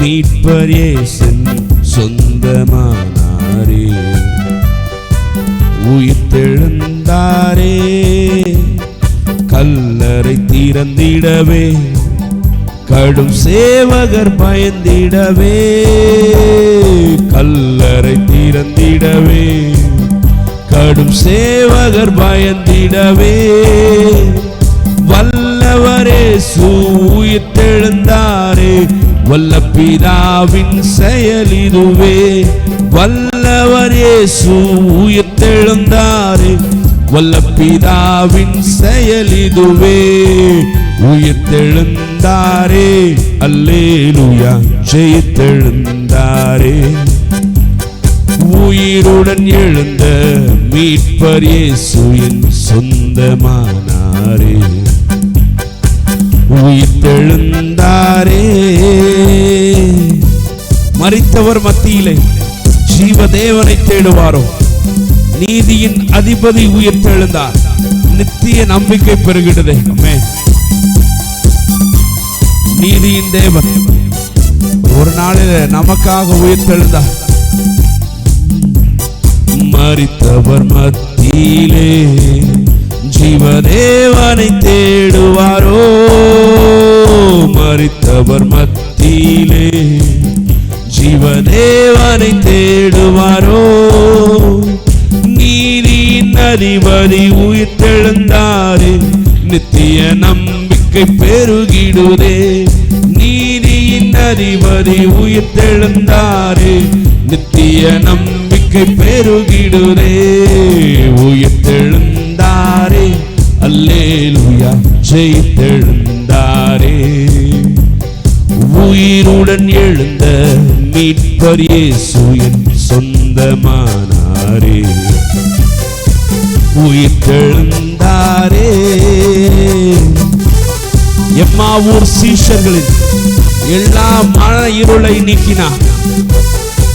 மீட்பர் இயேசன் சொந்தமானாரே. உயிர்த்தெழுந்தாரே கல்லறை திறந்திடவே கடும் சேவகர் பயந்திடவே கல்லறை திறந்திடவே கடும் சேவகர் பயந்திடவே. வல்லவரே சூயித்தெழுந்தாரே வல்ல பிதாவின் செயல் இதுவே வல்லவரே உயிர்த்தெழுந்தாரே. வல்ல பிதாவின் செயல் இதுவே உயிர்த்தெழுந்தாரே. அல்லேலுயா. ஜெயித்தெழுந்தாரே. உயிருடன் எழுந்த மீட்பர் இயேசுவின் சொந்தமானாரே. உயிர்த்தெழுந்தாரே. மறித்தவர் மத்தியிலே ஜீவதேவனை தேடுவாரோ? நீதியின் அதிபதி உயிர்த்தெழுந்தார். நித்திய நம்பிக்கை பெறுகிறது நீதியின் தேவன் ஒரு நாளில் நமக்காக உயிர்த்தெழுந்தார். மறித்தவர் மத்தியிலே ஜீவதேவனை தேடுவாரோ? மறித்தவர் மத்தியிலே ஜீவதேவனை தேடுவாரோ? நீதியின் அதிபதி உயிர்த்தெழுந்தாரே நித்திய நம்பிக்கை பெருகிடுதே. நீதியின் அதிபதி உயிர்த்தெழுந்தாரே நித்திய நம்பிக்கை பெருகிடுதே. உயிர்த்தெழுந்தாரே அல்லேலுயா ஜெயித்தெழுந்தாரே. உயிருடன் எழுந்த மீட்பர் இயேசு என் சொந்தமானாரே. உயிர்த்தெழுந்தாரே. எம்மாவூர் சீஷர்களின் எல்லா மன இருளை நீக்கினார்.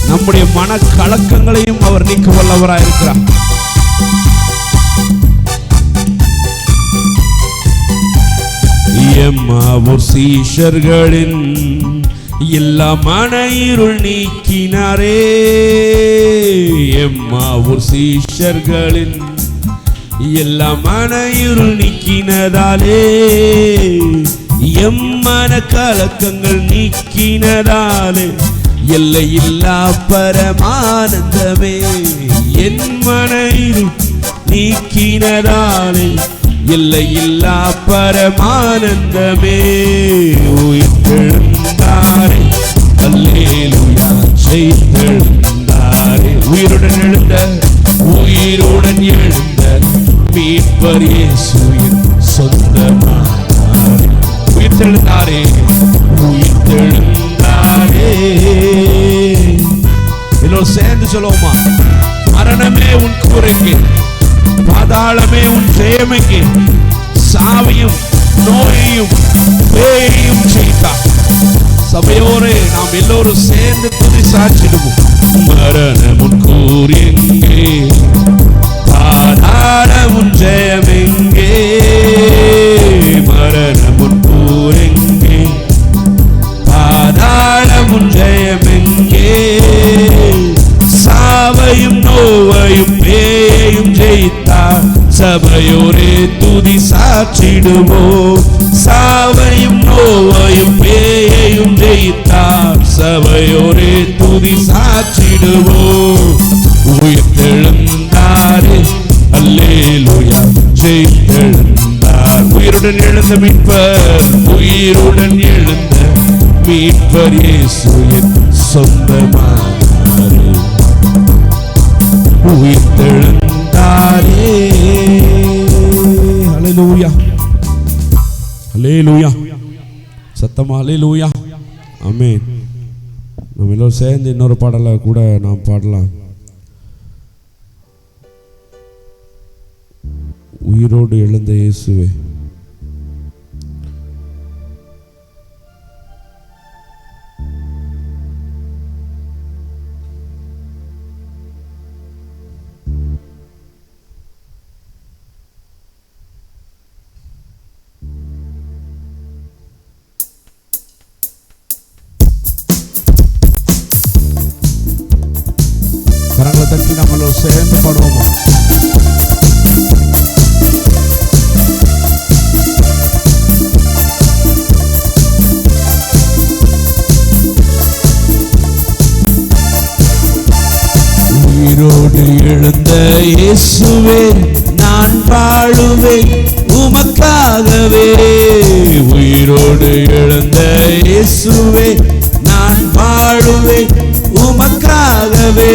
நம்முடைய மன கலக்கங்களையும் அவர் நீக்க வல்லவராயிருக்கிறார் எம்மாவூர் சீஷர்களின் எல்லா மன இருள் நீக்கினாரே எம்மாவூர் சீஷர்களின் எல்லா மன இருள் நீக்கினதாலே. எம்மன கலக்கங்கள் நீக்கினதாலே. எல்லையில்லா பரமானந்தமே என் மன இருள் நீக்கினதாலே. எல்லையில்லா பரமானந்தமே. சொல்லுவோமா? மரணமே உன் கூரைக்கு பாதாளமே உன் தேமைக்கு சாவியும் நோயையும் பேயையும் செய்தா. சபையோரே நாம் எல்லோரும் சேர்ந்து துதி சாட்சிடுவோம் மரணமுன் கூறியங்கே பாதாளமுன் ஜெயமே சாட்சிடுவோம் சாவையும் நோவையும் பேயையும் ஜெயித்தார். சபையோரே துதி சாற்றிடுவோ. உயிர்த்தெழுந்தாரே. அல்லேலூயா. ஜெயித்தெழுந்தார். உயிருடன் எழுந்த மீட்பர் உயிருடன் எழுந்த மீட்பர் இயேசுவின் சொந்தமானாரே உயிர்த்தெழுந்தாரே. ஹalleluya ஹalleluya சத்தமா அலே லூயா அமேன் நம்ம எல்லோரும் சேர்ந்து இன்னொரு பாடலை கூட நாம் பாடலாம். உயிரோடு எழுந்த இயேசுவே. இயேசுவே நான் வாழுவேன். உமக்காகவே உயிரோடு எழுந்த இயேசுவே நான் வாழுவேன். உமக்காகவே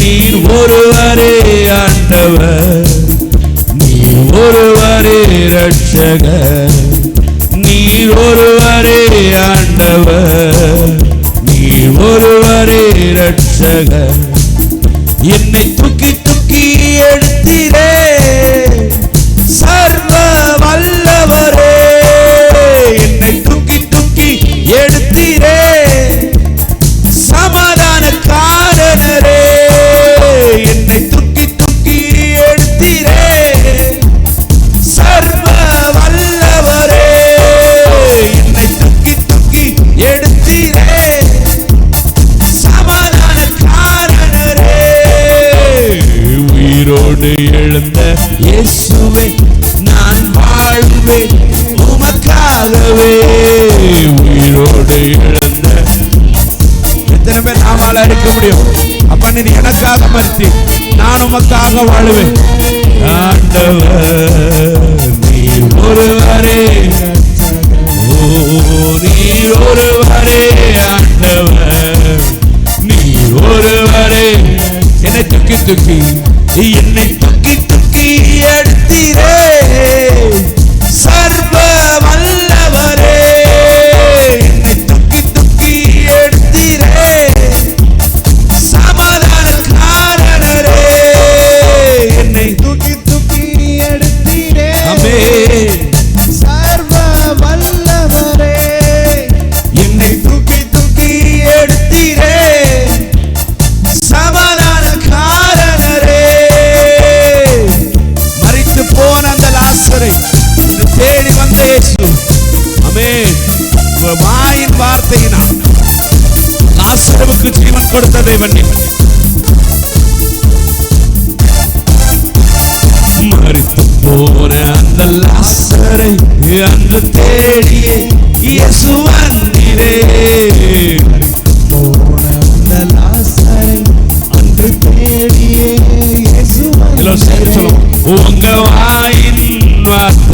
நீர் ஒருவரே ஆண்டவர். நீர் ஒருவரே ரட்சகர் நீர் ஒருவரே ஆண்டவர். நீர் ஒருவரே ரட்சகர் இயேசுவே நான் வாழ்வேன். உமக்காகவே உயிரோடு இழந்த எத்தனை பேர் நாமால அடிக்க முடியும்? அப்ப நீ எனக்காக மறுத்தி நான் உமக்காக வாழுவேன். ஆண்டவர் நீ ஒருவரே. ஓ நீர் ஒருவரே ஆண்டவர் நீ ஒருவரே. என்னை தூக்கி தூக்கி என்னை இயேசு அமே வாயின் வார்த்தையினால் லாசரவுக்கு ஜீவன் கொடுத்த தேவன் மறித்து போன அந்த லாசரை அந்த தேடியே இயேசு உங்க வாயின் வார்த்தை